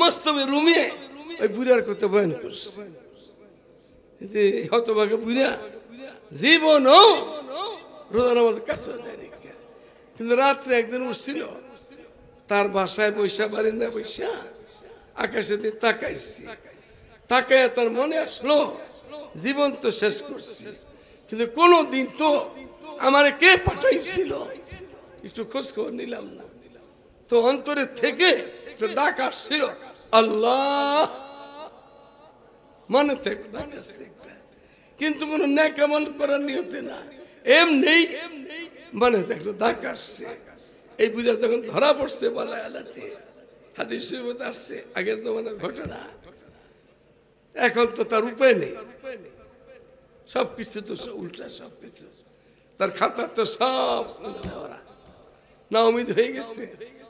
মস্তবে রুমিয়ে ওই বুড়ার কথা বয়ান করছে যে হতভাগে বুড়া জীবন রোজা নামাজের কাছে দেয়নি কিন্তু রাত্রে একদিন উঠছিল, তার বাসায় বৈশা, বারিন্দা বৈশা, আকাশে দিয়ে তাকাইছি। তাকায় তার মনে আসলো, জীবন তো শেষ করছি, কিন্তু কোনো দিন তো আমার কে পাঠাইছিল? একটু খোঁজ খবর নিলাম না। তো অন্তরে থেকে মনে। কিন্তু কোনো ন্যাকামল করার নিয়তে না। এমনি মনে একটু ডাক আসছে। এই পূজা যখন ধরা পড়ছে বলা আলাতে হাদিস আসছে, আগের জমানার ঘটনা। এখন তো তার উপায় নেই। সব কিছু তো উল্টা, সব কিছু। তার খাতা তো সব না উমিদ হয়ে গেছে।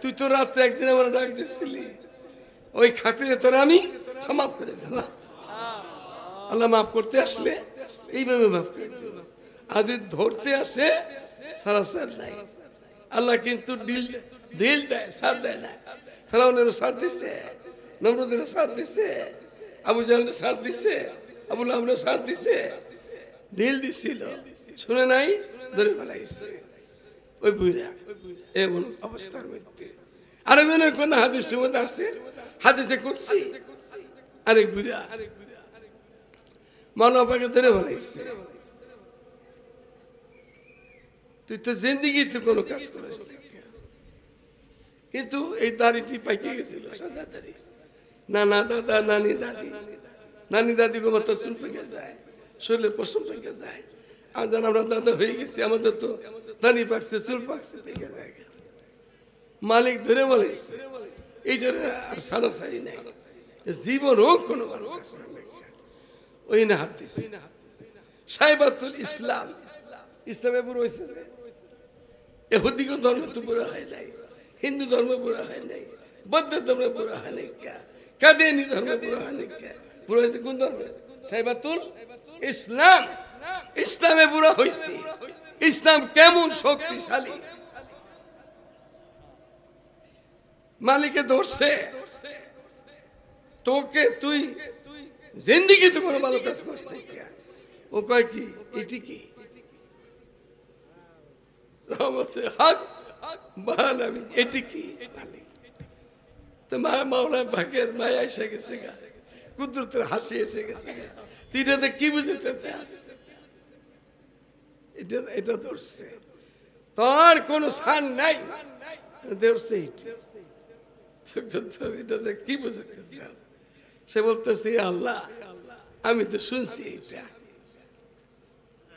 তুই তো রাত্রে একদিন আমার ডাক দিচ্ছিলি ওই খাতিরে তোর আমি সমাপ করে দিলাম। আল্লাহ মাফ করতে আসলে এইভাবে মাফ করে দিল আর ধরতে আসে, সারা সার নাই। আল্লাহ কিন্তু ডিল ডিল দেয়, সার দেয় না। ফেরাউনের সার দিচ্ছে নমরুদের সার দিচ্ছে আবু জাহালের সার দিচ্ছে আবুল আহমের সার দিচ্ছে ঢিল দিছিল, শুনে নাই, ধরে ফেলাইছে। ওই এমন অবস্থার মধ্যে আরেকজনের কোন হাদিস আছে? হাদিসে করছি মানবাকে ধরে ফেলাইছে তুই তো কোনো কাজ করিস কিন্তু এই দাড়িটি পাইকে গেছিল, সাদা দাড়ি। নানা দাদা, নানি দাদি। নানি দাদি গো মাত্র চুল পেকে যায় শরীরে পশম পেকে যায়। আর আমরা দাদা হয়ে গেছি, আমাদের তো দানি পাকছে, চুল পাকছে মালিক ধরে বলেছে এইটার আর সারা সারি নাই। কোনো কাজ করে নাই। ওই না হাত ইসলাম। ইসলামে পুরো হয়েছে ধর্ম তো পুরো হয় নাই। হিন্দু ধর্ম পুরো হয় নাই। বৌদ্ধ ধর্ম পুরো হয় নাই কাদিয়ানি ধর্ম পুরো হয় নাই পুরো হয়েছে কোন ধর্ম? সাইবাতুল ইসলাম, ইসলামে বুড়া হয়েছে ইসলাম কেমন শক্তিশালী? মালিকে ধরছে। তোকে তুই জিন্দিগি তো কোনো ভালো কাজ করতে ও কয় কি? এটি কি? বাহান আমি, এটি কি? মায়া এসে গেছে কুদরতের হাসি এসে গেছে এটাতে কি বুঝতে চাস এটা এটা ধরছে। তোর কোন স্থান নাই। ধরছে এটা। এটাতে কি বুঝতে চাস সে বলতেছে আল্লাহ, আমি তো শুনছি এটা।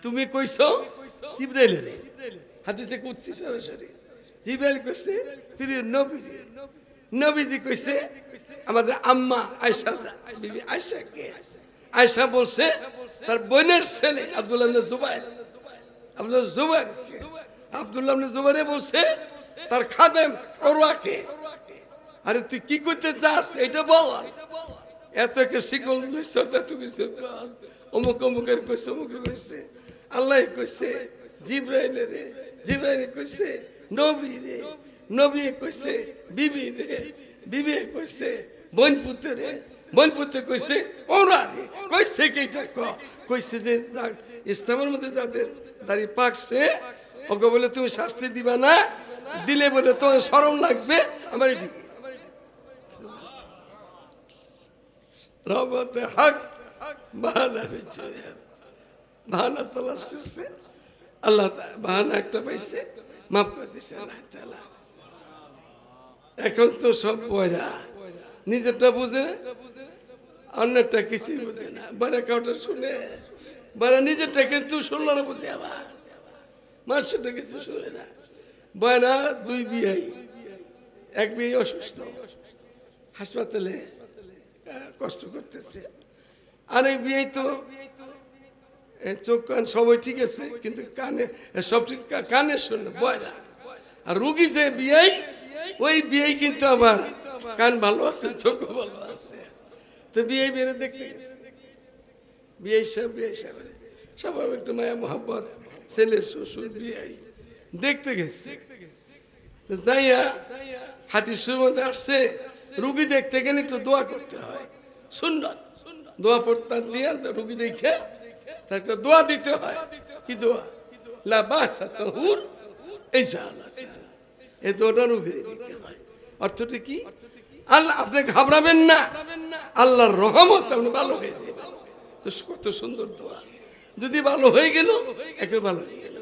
তুমি কইছো, জিব্রাইল হাদিসে সরাসরি। জিব্রাইল কইছে তিনি নবী। নবীজি কইছে, আমাদের আম্মা আয়েশা বিবি আয়েশা কে আয়েশা বলছে, তার বোনের ছেলে আব্দুল্লাহ জুবাইর। আব্দুল্লাহ জুবাইর আব্দুল্লাহ জুবাইরে বলছে, তার খাদেম ওরওয়াকে আরে তুই কি করতে চাস? এটা বল। এত কে শিকল লইছ এত কিছু অমুক অমুকের কইছে অমুকের কইছে। আল্লাহ কইছে, জিব্রাইল রে, জিব্রাইল কইছে, নবী রে, নবী কইছে, বিবি রে, বিবি কইছে, বোন পুত্র রে। পুত্র কইছে ওরা কইছে কেটা ক? কইছে যে ইসলামের মধ্যে যাদের দাড়ি পাকছে, ওকে বলে তুমি শাস্তি দিবা না, দিলে বলে তোমার শরম লাগবে, আমার এটি কি? রহমতে হক, বাহানা বাহানা তলাশ করছে। আল্লাহ বাহানা একটা পাইছে। মাফ করে দিছে, আল্লাহ এখন তো সব বয়রা নিজেরটা বুঝে অন্যটা কিছুই বুঝে না। বারা কাউটা শুনে, বারা নিজেরটা কিন্তু শুনলো না বুঝে আবার। মানুষটা কিছু শুনে না। বয়না দুই বিয়াই এক বিয়ে অসুস্থ। হাসপাতালে কষ্ট করতেছে। আর এই বিয়ে তো চোখ কান সবাই ঠিক আছে, কিন্তু কানে সব ঠিক কানে শুনে বয়না আর রুগী যে বিয়ে ওই বিয়ে কিন্তু আমার কান ভালো আছে চোখ ভালো আছে। তো বিয়ে বেড়ে দেখতে রুগী দেখতে গেলে একটু দোয়া করতে হয়। সুন্দর। দোয়া পড়তে দিয়ে রুগী দেখে তার একটা দোয়া দিতে হয়। কি দোয়া? লা এই দোয়াটা দিতে হয়। অর্থটা কি? আল্লাহ আপনি ঘাবড়াবেন না। আল্লাহর রহমত ভালো হয়ে যাবে কত সুন্দর দোয়া। যদি ভালো হয়ে গেল ভালো হয়ে গেল।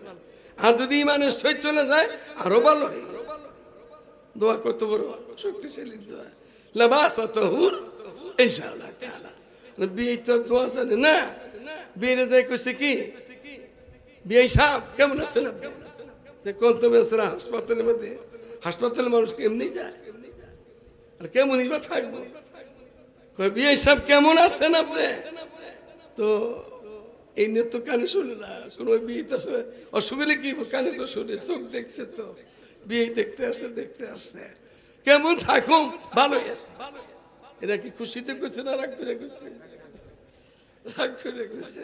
আর যদি ইমানের সহিত চলে যায়, আরও ভালো হয়ে গেল। দোয়া কত বড় শক্তিশালী দোয়া। লাবাসা তহুর ইনশাআল্লাহ তাআলা। বিয়ে তো দোয়া জানে না। বিয়ে যায় কইছে কি? বিয়ে সাহেব কেমন আছেন আপনি কোন আছেন হাসপাতালের মধ্যে, হাসপাতালের মানুষ এমনি যায়? আর কেমনই বা থাকব বিয়ে সাহেব কেমন আছেন আপনি? তো এই নিয়ে তো কানে শুনে না, কোনো বিয়ে তো হলে কি কানে তো শুনে, চোখ দেখছে তো। বিয়ে দেখতে আসছে দেখতে আসছে। কেমন থাকুন, ভালো আছে এরা কি খুশিতে করছে না রাগ করে করছে রাগ করে করছে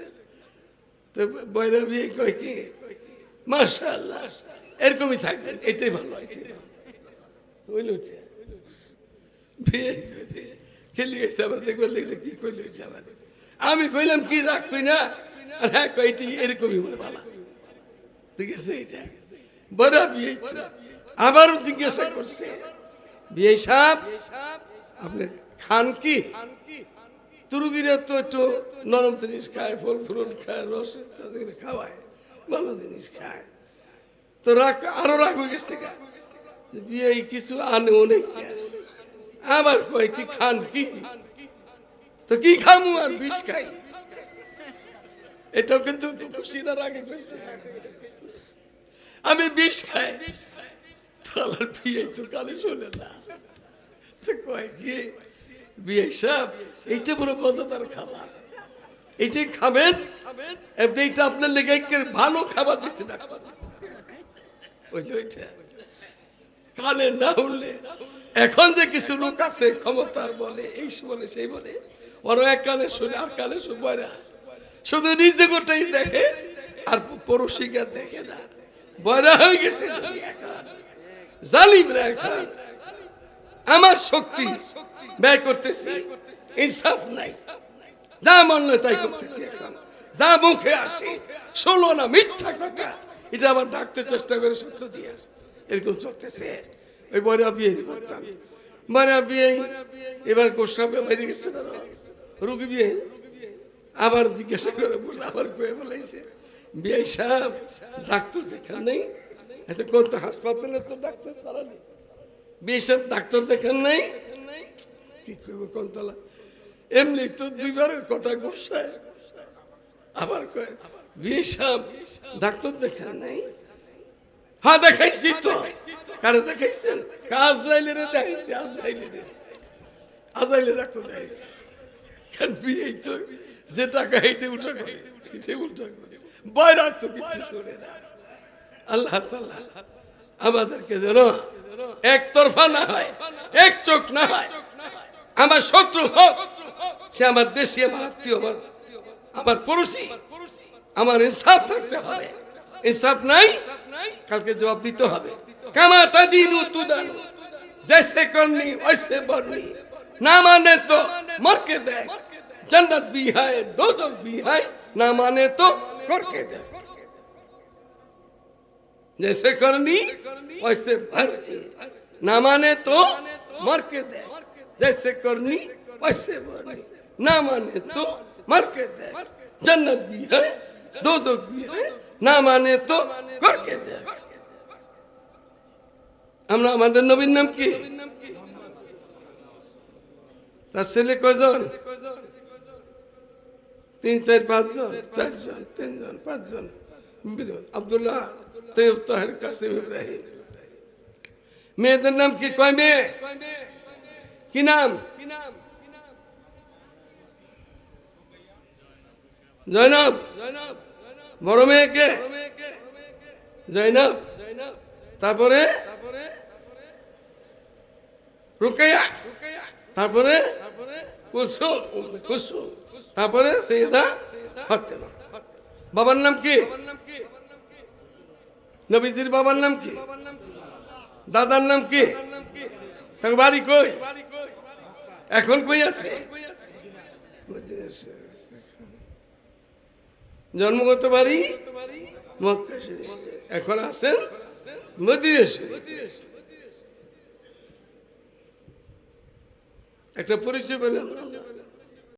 তো বয়রা বিয়ে কয় কি? মাশাআল্লাহ, এরকমই থাকবেন, এটাই ভালো এটাই ভালো তো ওই লোকটা বিয়ে করেছে কি আমি কইলাম কি কই না হ্যাঁ কয়টি এরকমই। আবার জিজ্ঞাসা করছে বিয়ে সাহেব আপনি খান কি তুরুগিরা তো একটু নরম জিনিস খায় ফল খায় রস খাওয়ায় ভালো জিনিস খায় তো রাগ আরও রাগ বিয়ে কিছু আনে অনেক আবার কয়, কি খান, কি? তো কি খামু আর বিষ খাই? এটাও কিন্তু খুশির আগে আমি বিষ খাই। তাহলে বিয়ে তো কালে শোনে না। তো কয়, কি? বিয়ে সাহেব এইটা পুরো মজাদার খাবার। এইটাই খাবেন? এমনি এইটা আপনার লেগে ভালো খাবার দিচ্ছে ডাক্তার। বুঝলো এটা কালে না উঠলে এখন যে কিছু লোক আছে, ক্ষমতার বলে, এই বলে, সেই বলে, ওরা এক কানে শুনে আর শুনব না। শুধু নিজে গোটাই দেখে, আর পড়োশিকে দেখে না। বয়রা হয়ে গেছে। জালিমরা এখন। আমার শক্তি ব্যয় করতেছি, ইনসাফ নাই। যা মন তাই করতেছি এখন। যা মুখে আসে, শোনো না, মিথ্যা কথা। এটা আবার ডাকতে চেষ্টা করে সত্য দিয়ে এরকম চলতেছে। ওই বড় বিয়ে করতাম বড় বিয়ে, এবার কোষাবে বাইরে গেছে না রুগী বিয়ে? আবার জিজ্ঞাসা করে বসে আবার কয়ে বলাইছে, বিয়ে সাহেব, ডাক্তার দেখান নেই? আচ্ছা কোন তো হাসপাতালে তো ডাক্তার সারা নেই। বিয়ে সাহেব, ডাক্তার দেখান নাই? কি করব কোনতলা এমনি তো দুইবারের কথা গোসায় আবার কয়, বিয়ে সাহেব, ডাক্তার দেখান নাই? হ্যাঁ দেখাইছি তো। কারে দেখাইছেন? কাজ লাইলে রে দেখাইছি আজ লাইলে রে আজাইলে ডাক্তার দেখাইছি। কারণ বিয়ে তো যে টাকা এইটা উঠা করে এটা উল্টা করে। বয়রাত তো কিছু শোনে না। আল্লাহ তাআলা আমাদেরকে যেন একতরফা না হয়, এক চোখ না হয়। আমার শত্রু হোক, সে আমার দেশি, আমার আত্মীয়, আমার আমার পড়োশি, আমার ইনসাফ থাকতে হবে। ইনসাফ নাই কালকে জবাব দিতে হবে কামা তাদিনু তুদানু जैसे करनी वैसे बननी ना माने तो मर के दे जन्नत भी है दोजख भी है ना माने तो करके दे जैसे करनी वैसे भर दे ना माने तो मर के दे जैसे करनी वैसे भरनी ना माने तो मर के दे जन्नत भी है दोजख भी है না মানে তো করকে দেখ। আমরা আমাদের নবীর নাম কি? তার ছেলে কজন তিন, চার, পাঁচজন, চারজন, তিনজন, পাঁচজন। আবদুল্লাহ তৈব তাহের কাসিম ইব্রাহিম। মেয়েদের নাম কি? কয় মেয়ে? কি নাম? জয়নব জয়নব। বড় মেয়েকে। জয়নব। তারপরে? রুকাইয়া তারপরে? তারপরে বাবার নাম কি? নবীজির বাবার নাম কি? দাদার নাম কি? বাড়ি কই? এখন কই আছে। জন্মগত করতে পারি? এখন আছেন একটা পরিচয় পেলেন।